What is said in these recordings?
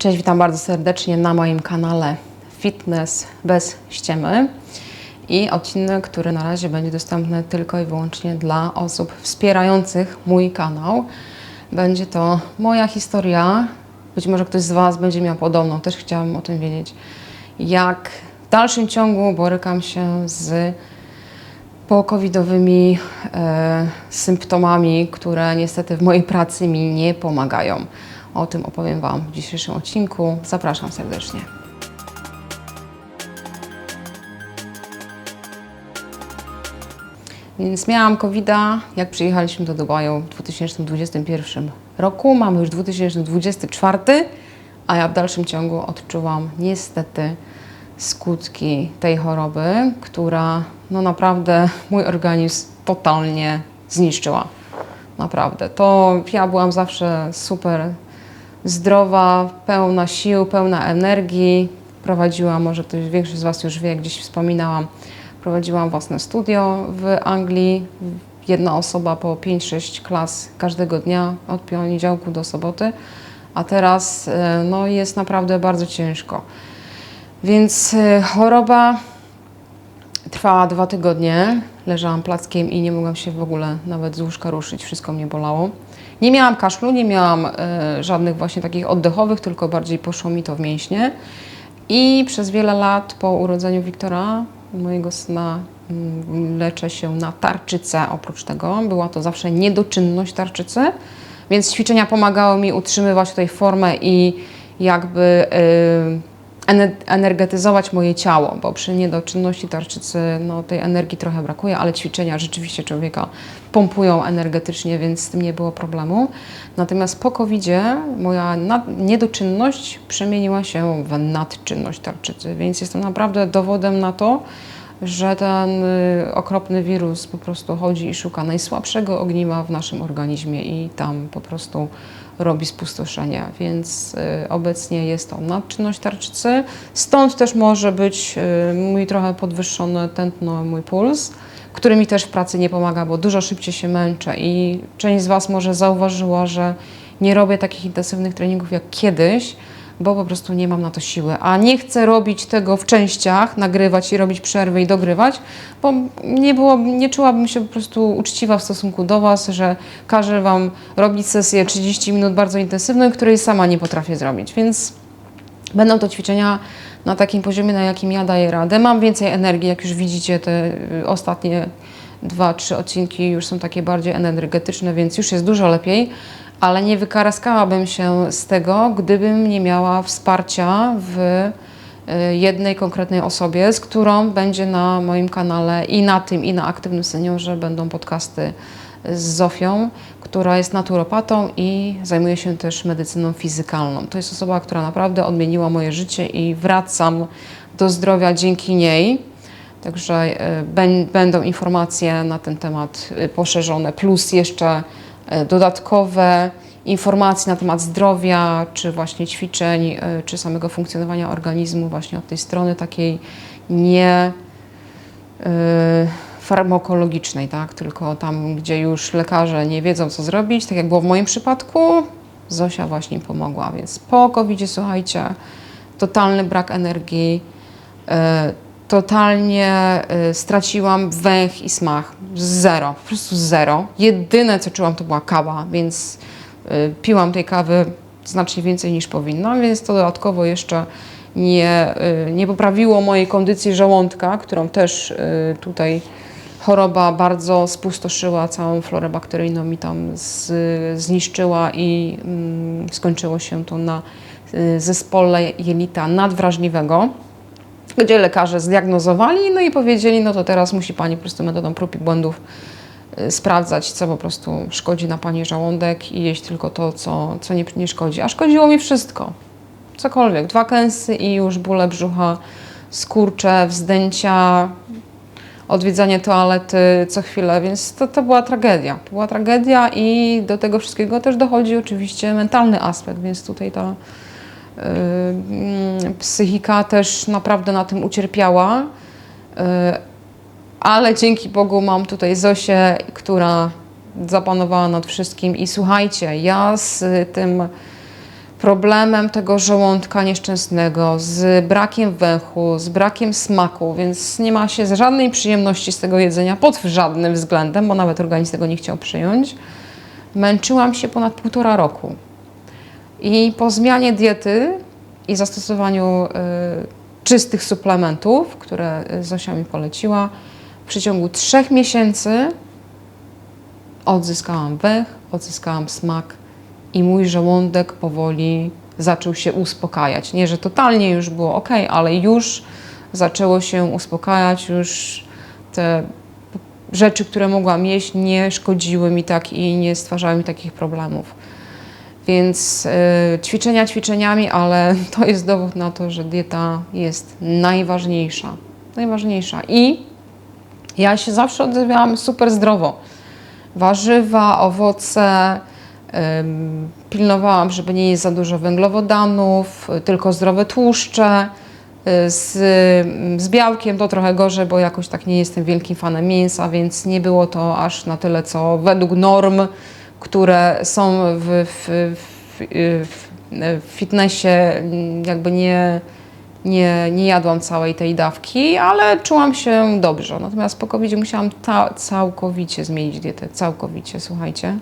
Cześć, witam bardzo serdecznie na moim kanale Fitness bez ściemy i odcinek, który na razie będzie dostępny tylko i wyłącznie dla osób wspierających mój kanał. Będzie to moja historia. Być może ktoś z Was będzie miał podobną, też chciałabym o tym wiedzieć. Jak w dalszym ciągu borykam się z po-covidowymi e, symptomami, które niestety w mojej pracy mi nie pomagają. O tym opowiem Wam w dzisiejszym odcinku. Zapraszam serdecznie. Więc miałam covid jak przyjechaliśmy do Dubaju w 2021 roku. Mamy już 2024, a ja w dalszym ciągu odczuwam niestety skutki tej choroby, która no naprawdę mój organizm totalnie zniszczyła. Naprawdę. To ja byłam zawsze super zdrowa, pełna sił, pełna energii. Prowadziłam, może ktoś, większość z Was już wie, gdzieś wspominałam, prowadziłam własne studio w Anglii. Jedna osoba po 5-6 klas każdego dnia, od poniedziałku do soboty. A teraz e, no, jest naprawdę bardzo ciężko. Więc e, choroba trwała dwa tygodnie. Leżałam plackiem i nie mogłam się w ogóle nawet z łóżka ruszyć. Wszystko mnie bolało. Nie miałam kaszlu, nie miałam e, żadnych właśnie takich oddechowych, tylko bardziej poszło mi to w mięśnie. I przez wiele lat po urodzeniu Wiktora, mojego syna, mm, leczę się na tarczycę. Oprócz tego była to zawsze niedoczynność tarczycy, więc ćwiczenia pomagały mi utrzymywać tutaj formę i jakby y, energetyzować moje ciało, bo przy niedoczynności tarczycy no, tej energii trochę brakuje, ale ćwiczenia rzeczywiście człowieka pompują energetycznie, więc z tym nie było problemu. Natomiast po covid moja niedoczynność przemieniła się w nadczynność tarczycy, więc jestem naprawdę dowodem na to, że ten y, okropny wirus po prostu chodzi i szuka najsłabszego ogniwa w naszym organizmie i tam po prostu robi spustoszenie, więc y, obecnie jest to nadczynność tarczycy. Stąd też może być y, mój trochę podwyższony tętno, mój puls, który mi też w pracy nie pomaga, bo dużo szybciej się męczę i część z Was może zauważyła, że nie robię takich intensywnych treningów jak kiedyś, bo po prostu nie mam na to siły. A nie chcę robić tego w częściach, nagrywać i robić przerwy i dogrywać, bo nie, było, nie czułabym się po prostu uczciwa w stosunku do Was, że każę Wam robić sesję 30 minut bardzo intensywną, której sama nie potrafię zrobić. Więc Będą to ćwiczenia na takim poziomie, na jakim ja daję radę. Mam więcej energii, jak już widzicie, te y, ostatnie dwa, trzy odcinki już są takie bardziej energetyczne, więc już jest dużo lepiej, ale nie wykaraskałabym się z tego, gdybym nie miała wsparcia w y, jednej konkretnej osobie, z którą będzie na moim kanale i na tym, i na Aktywnym Seniorze będą podcasty z Zofią, która jest naturopatą i zajmuje się też medycyną fizykalną. To jest osoba, która naprawdę odmieniła moje życie i wracam do zdrowia dzięki niej. Także bę- będą informacje na ten temat e, poszerzone, plus jeszcze dodatkowe informacje na temat zdrowia, czy właśnie ćwiczeń, e, czy samego funkcjonowania organizmu, właśnie od tej strony takiej nie y, farmakologicznej, tak? tylko tam, gdzie już lekarze nie wiedzą, co zrobić, tak jak było w moim przypadku, Zosia właśnie pomogła, więc po covid słuchajcie, totalny brak energii, totalnie y, straciłam węch i smak, zero, po prostu zero. Jedyne, co czułam, to była kawa, więc y, piłam tej kawy znacznie więcej niż powinnam, więc to dodatkowo jeszcze nie, y, nie poprawiło mojej kondycji żołądka, którą też y, tutaj choroba bardzo spustoszyła, całą florę bakteryjną mi tam z, zniszczyła i mm, skończyło się to na y, zespole jelita nadwrażliwego, gdzie lekarze zdiagnozowali, no i powiedzieli, no to teraz musi Pani po prostu metodą prób i błędów y, sprawdzać, co po prostu szkodzi na Pani żołądek i jeść tylko to, co, co nie, nie szkodzi. A szkodziło mi wszystko cokolwiek, dwa kęsy i już bóle brzucha, skurcze, wzdęcia, odwiedzanie toalety co chwilę, więc to, to była tragedia. To była tragedia i do tego wszystkiego też dochodzi oczywiście mentalny aspekt, więc tutaj ta psychika też naprawdę na tym ucierpiała. Y, ale dzięki Bogu mam tutaj Zosię, która zapanowała nad wszystkim i słuchajcie, ja z tym problemem tego żołądka nieszczęsnego, z brakiem węchu, z brakiem smaku, więc nie ma się żadnej przyjemności z tego jedzenia pod żadnym względem, bo nawet organizm tego nie chciał przyjąć. Męczyłam się ponad półtora roku. I po zmianie diety i zastosowaniu y, czystych suplementów, które Zosia mi poleciła, w przeciągu trzech miesięcy odzyskałam węch, odzyskałam smak i mój żołądek powoli zaczął się uspokajać. Nie, że totalnie już było ok, ale już zaczęło się uspokajać, już te rzeczy, które mogłam jeść, nie szkodziły mi tak i nie stwarzały mi takich problemów. Więc y, ćwiczenia ćwiczeniami, ale to jest dowód na to, że dieta jest najważniejsza. Najważniejsza. I ja się zawsze odzywiałam super zdrowo. Warzywa, owoce, pilnowałam, żeby nie jeść za dużo węglowodanów, tylko zdrowe tłuszcze. Y, z, z białkiem to trochę gorzej, bo jakoś tak nie jestem wielkim fanem mięsa, więc nie było to aż na tyle, co według norm, które są w, w, w, w fitnessie, jakby nie, nie, nie jadłam całej tej dawki, ale czułam się dobrze. Natomiast po covid musiałam ta, całkowicie zmienić dietę, całkowicie, słuchajcie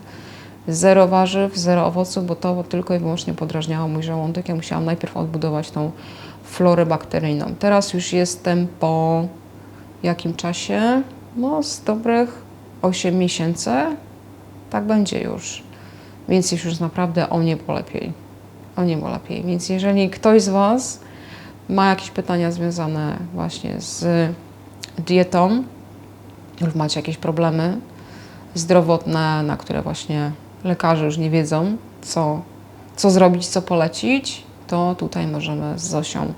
zero warzyw, zero owoców, bo to tylko i wyłącznie podrażniało mój żołądek. Ja musiałam najpierw odbudować tą florę bakteryjną. Teraz już jestem po jakim czasie? No, z dobrych 8 miesięcy. Tak będzie już. Więc jest już naprawdę o niebo lepiej. O niebo lepiej. Więc jeżeli ktoś z Was ma jakieś pytania związane właśnie z dietą lub macie jakieś problemy zdrowotne, na które właśnie lekarze już nie wiedzą, co, co zrobić, co polecić, to tutaj możemy z Zosią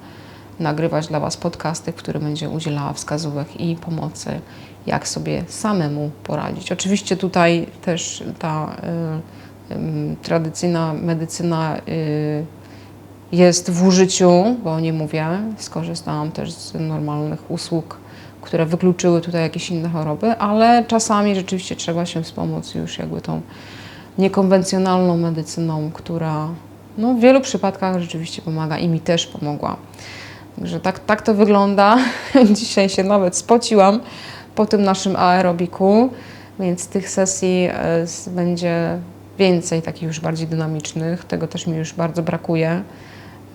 nagrywać dla Was podcasty, w których będzie udzielała wskazówek i pomocy, jak sobie samemu poradzić. Oczywiście tutaj też ta y, y, tradycyjna medycyna y, jest w użyciu, bo nie mówię, skorzystałam też z normalnych usług, które wykluczyły tutaj jakieś inne choroby, ale czasami rzeczywiście trzeba się wspomóc już jakby tą niekonwencjonalną medycyną, która no, w wielu przypadkach rzeczywiście pomaga i mi też pomogła. Także tak, tak to wygląda. Dzisiaj się nawet spociłam po tym naszym aerobiku, więc tych sesji e, będzie więcej takich już bardziej dynamicznych. Tego też mi już bardzo brakuje,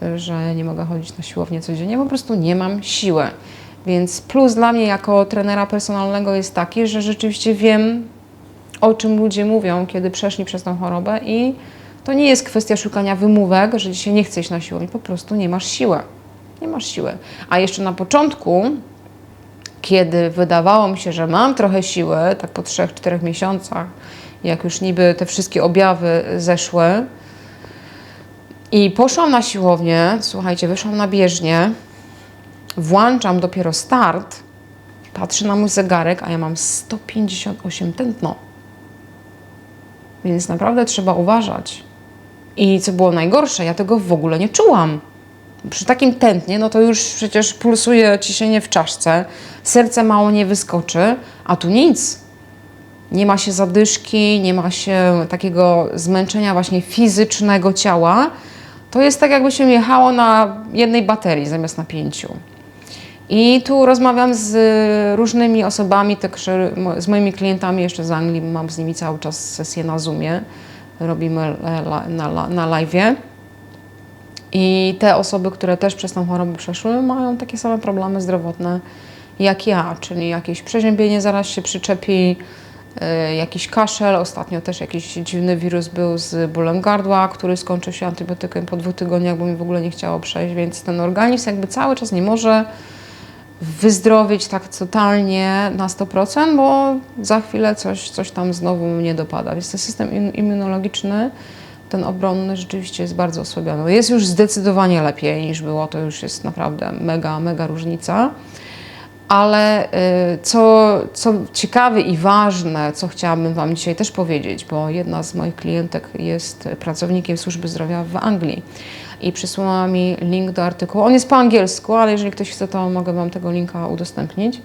e, że nie mogę chodzić na siłownię codziennie, po prostu nie mam siły. Więc plus dla mnie jako trenera personalnego jest taki, że rzeczywiście wiem, o czym ludzie mówią, kiedy przeszli przez tą chorobę i to nie jest kwestia szukania wymówek, że dzisiaj nie chcesz na siłowni, po prostu nie masz siły. Nie masz siły. A jeszcze na początku, kiedy wydawało mi się, że mam trochę siły, tak po 3-4 miesiącach, jak już niby te wszystkie objawy zeszły, i poszłam na siłownię, słuchajcie, wyszłam na bieżnię, włączam dopiero start, patrzę na mój zegarek, a ja mam 158 tętno. Więc naprawdę trzeba uważać. I co było najgorsze, ja tego w ogóle nie czułam. Przy takim tętnie, no to już przecież pulsuje ciśnienie w czaszce, serce mało nie wyskoczy, a tu nic. Nie ma się zadyszki, nie ma się takiego zmęczenia właśnie fizycznego ciała. To jest tak, jakby się jechało na jednej baterii zamiast na pięciu. I tu rozmawiam z różnymi osobami, także z moimi klientami jeszcze z Anglii, mam z nimi cały czas sesję na Zoomie, robimy na, na live'ie. I te osoby, które też przez tą chorobę przeszły, mają takie same problemy zdrowotne jak ja, czyli jakieś przeziębienie zaraz się przyczepi, y, jakiś kaszel. Ostatnio też jakiś dziwny wirus był z bólem gardła, który skończył się antybiotykiem po dwóch tygodniach, bo mi w ogóle nie chciało przejść, więc ten organizm jakby cały czas nie może wyzdrowieć tak totalnie na 100%, bo za chwilę coś, coś tam znowu mnie dopada. Więc ten system immunologiczny, ten obronny rzeczywiście jest bardzo osłabiony. Jest już zdecydowanie lepiej niż było, to już jest naprawdę mega, mega różnica. Ale y, co, co ciekawe i ważne, co chciałabym Wam dzisiaj też powiedzieć, bo jedna z moich klientek jest pracownikiem służby zdrowia w Anglii i przysłała mi link do artykułu. On jest po angielsku, ale jeżeli ktoś chce, to mogę Wam tego linka udostępnić, y,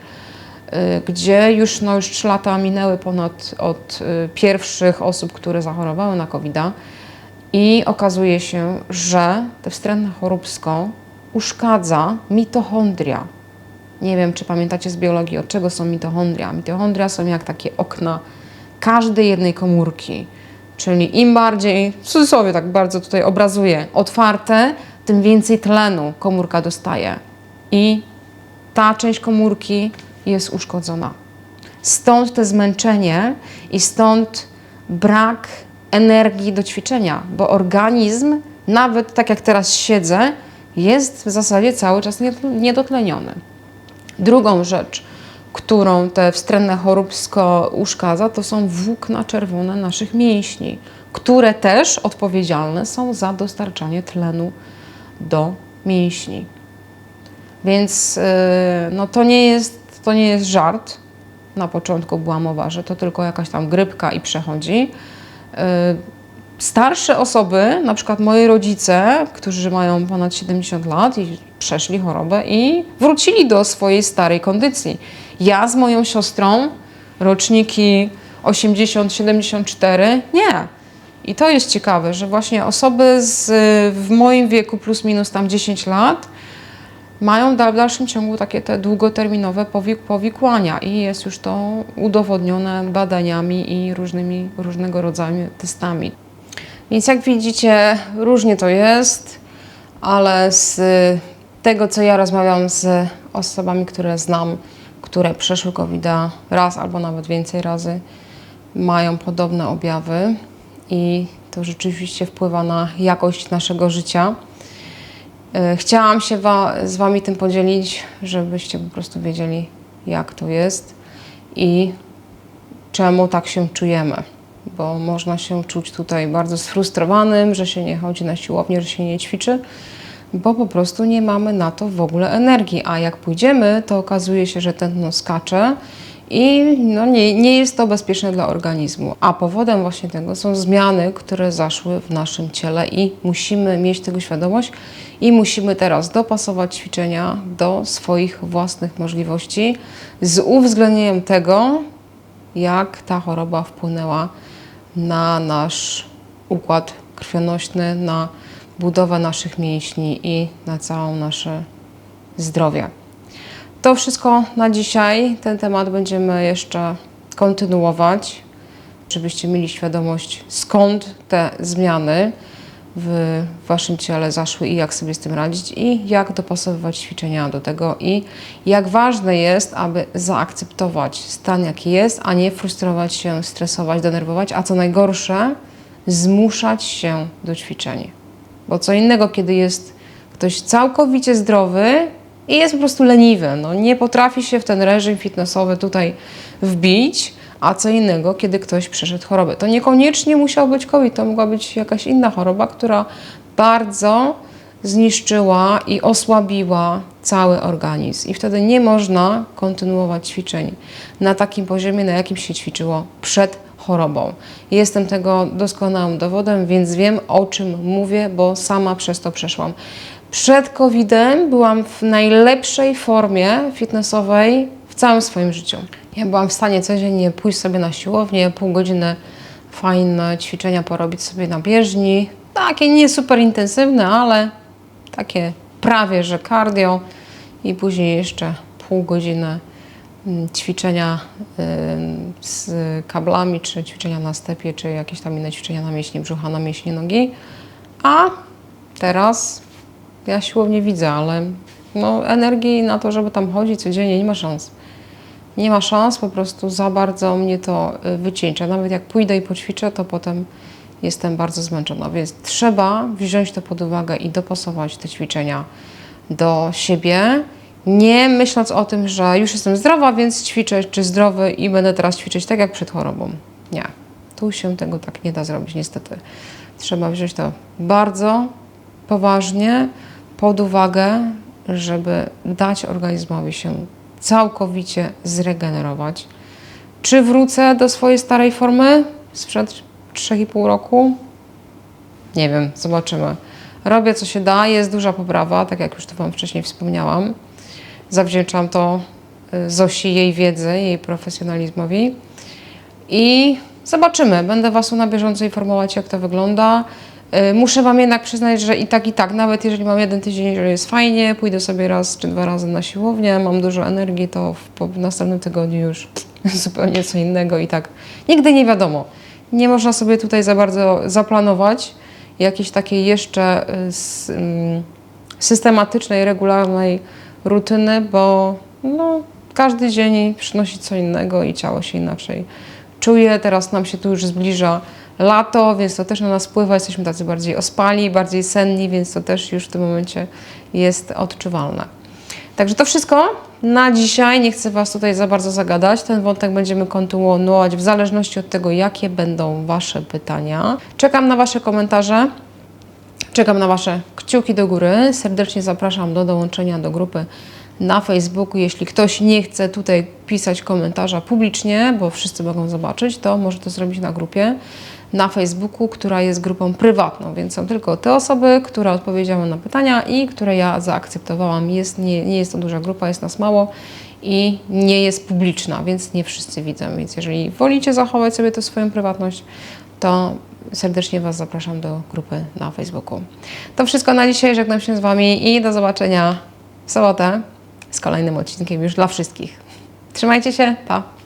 gdzie już, no, już 3 lata minęły ponad od y, pierwszych osób, które zachorowały na covid I okazuje się, że te wstrętne choróbsko uszkadza mitochondria. Nie wiem, czy pamiętacie z biologii, od czego są mitochondria. Mitochondria są jak takie okna każdej jednej komórki. Czyli im bardziej, w cudzysłowie tak bardzo tutaj obrazuję, otwarte, tym więcej tlenu komórka dostaje. I ta część komórki jest uszkodzona. Stąd to zmęczenie i stąd brak energii do ćwiczenia, bo organizm, nawet tak jak teraz siedzę, jest w zasadzie cały czas niedotleniony. Drugą rzecz, którą te wstrętne choróbsko uszkadza, to są włókna czerwone naszych mięśni, które też odpowiedzialne są za dostarczanie tlenu do mięśni. Więc yy, no to, nie jest, to nie jest żart. Na początku była mowa, że to tylko jakaś tam grypka i przechodzi. Yy, starsze osoby, na przykład moi rodzice, którzy mają ponad 70 lat i przeszli chorobę i wrócili do swojej starej kondycji. Ja z moją siostrą, roczniki 80-74, nie. I to jest ciekawe, że właśnie osoby z, w moim wieku plus minus tam 10 lat mają w dalszym ciągu takie te długoterminowe powik powikłania i jest już to udowodnione badaniami i różnymi, różnego rodzaju testami. Więc jak widzicie, różnie to jest, ale z tego, co ja rozmawiam z osobami, które znam, które przeszły covid raz albo nawet więcej razy, mają podobne objawy i to rzeczywiście wpływa na jakość naszego życia. E, chciałam się wa z Wami tym podzielić, żebyście po prostu wiedzieli, jak to jest i czemu tak się czujemy. Bo można się czuć tutaj bardzo sfrustrowanym, że się nie chodzi na siłownię, że się nie ćwiczy, bo po prostu nie mamy na to w ogóle energii. A jak pójdziemy, to okazuje się, że tętno skacze i no, nie, nie jest to bezpieczne dla organizmu. A powodem właśnie tego są zmiany, które zaszły w naszym ciele i musimy mieć tego świadomość i musimy teraz dopasować ćwiczenia do swoich własnych możliwości z uwzględnieniem tego, jak ta choroba wpłynęła na nasz układ krwionośny, na budowę naszych mięśni i na całe nasze zdrowie. To wszystko na dzisiaj. Ten temat będziemy jeszcze kontynuować, żebyście mieli świadomość, skąd te zmiany w waszym ciele zaszły i jak sobie z tym radzić i jak dopasowywać ćwiczenia do tego i jak ważne jest, aby zaakceptować stan jaki jest, a nie frustrować się, stresować, denerwować, a co najgorsze, zmuszać się do ćwiczenia. Bo co innego, kiedy jest ktoś całkowicie zdrowy i jest po prostu leniwy, no nie potrafi się w ten reżim fitnessowy tutaj wbić, a co innego, kiedy ktoś przeszedł chorobę. To niekoniecznie musiał być COVID, to mogła być jakaś inna choroba, która bardzo zniszczyła i osłabiła cały organizm. I wtedy nie można kontynuować ćwiczeń na takim poziomie, na jakim się ćwiczyło przed chorobą. Jestem tego doskonałym dowodem, więc wiem o czym mówię, bo sama przez to przeszłam. Przed COVID-em byłam w najlepszej formie fitnessowej w całym swoim życiu. Ja byłam w stanie codziennie pójść sobie na siłownię, pół godziny fajne ćwiczenia porobić sobie na bieżni. Takie nie super intensywne, ale takie prawie, że cardio i później jeszcze pół godziny mm, ćwiczenia z kablami, czy ćwiczenia na stepie, czy jakieś tam inne ćwiczenia na mięśnie brzucha, na mięśnie nogi. A teraz ja siłownie widzę, ale no, energii na to, żeby tam chodzić codziennie nie ma szans. Nie ma szans, po prostu za bardzo mnie to y, wycieńcza. Nawet jak pójdę i poćwiczę, to potem jestem bardzo zmęczona, więc trzeba wziąć to pod uwagę i dopasować te ćwiczenia do siebie, nie myśląc o tym, że już jestem zdrowa, więc ćwiczę czy zdrowy i będę teraz ćwiczyć tak jak przed chorobą. Nie, tu się tego tak nie da zrobić, niestety. Trzeba wziąć to bardzo poważnie pod uwagę, żeby dać organizmowi się całkowicie zregenerować. Czy wrócę do swojej starej formy sprzed 3,5 roku? Nie wiem, zobaczymy. Robię co się da, jest duża poprawa, tak jak już to Wam wcześniej wspomniałam. Zawdzięczam to y, Zosi, jej wiedzy, jej profesjonalizmowi. I zobaczymy. Będę Was na bieżąco informować, jak to wygląda. Y, Muszę Wam jednak przyznać, że i tak, i tak, nawet jeżeli mam jeden tydzień, że jest fajnie, pójdę sobie raz czy dwa razy na siłownię, mam dużo energii, to w, po, w następnym tygodniu już zupełnie co innego i tak nigdy nie wiadomo. Nie można sobie tutaj za bardzo zaplanować jakiejś takiej jeszcze y, ym, systematycznej, regularnej rutyny, bo no, każdy dzień przynosi co innego i ciało się inaczej czuje. Teraz nam się tu już zbliża lato, więc to też na nas wpływa. Jesteśmy tacy bardziej ospali, bardziej senni, więc to też już w tym momencie jest odczuwalne. Także to wszystko na dzisiaj. Nie chcę Was tutaj za bardzo zagadać. Ten wątek będziemy kontynuować w zależności od tego, jakie będą Wasze pytania. Czekam na Wasze komentarze. Czekam na Wasze kciuki do góry. Serdecznie zapraszam do dołączenia do grupy na Facebooku. Jeśli ktoś nie chce tutaj pisać komentarza publicznie, bo wszyscy mogą zobaczyć, to może to zrobić na grupie na Facebooku, która jest grupą prywatną, więc są tylko te osoby, które odpowiedziały na pytania i które ja zaakceptowałam. Jest, nie, nie jest to duża grupa, jest nas mało i nie jest publiczna, więc nie wszyscy widzą. Więc jeżeli wolicie zachować sobie tę swoją prywatność, to serdecznie Was zapraszam do grupy na Facebooku. To wszystko na dzisiaj. Żegnam się z Wami i do zobaczenia w sobotę z kolejnym odcinkiem już dla wszystkich. Trzymajcie się, pa!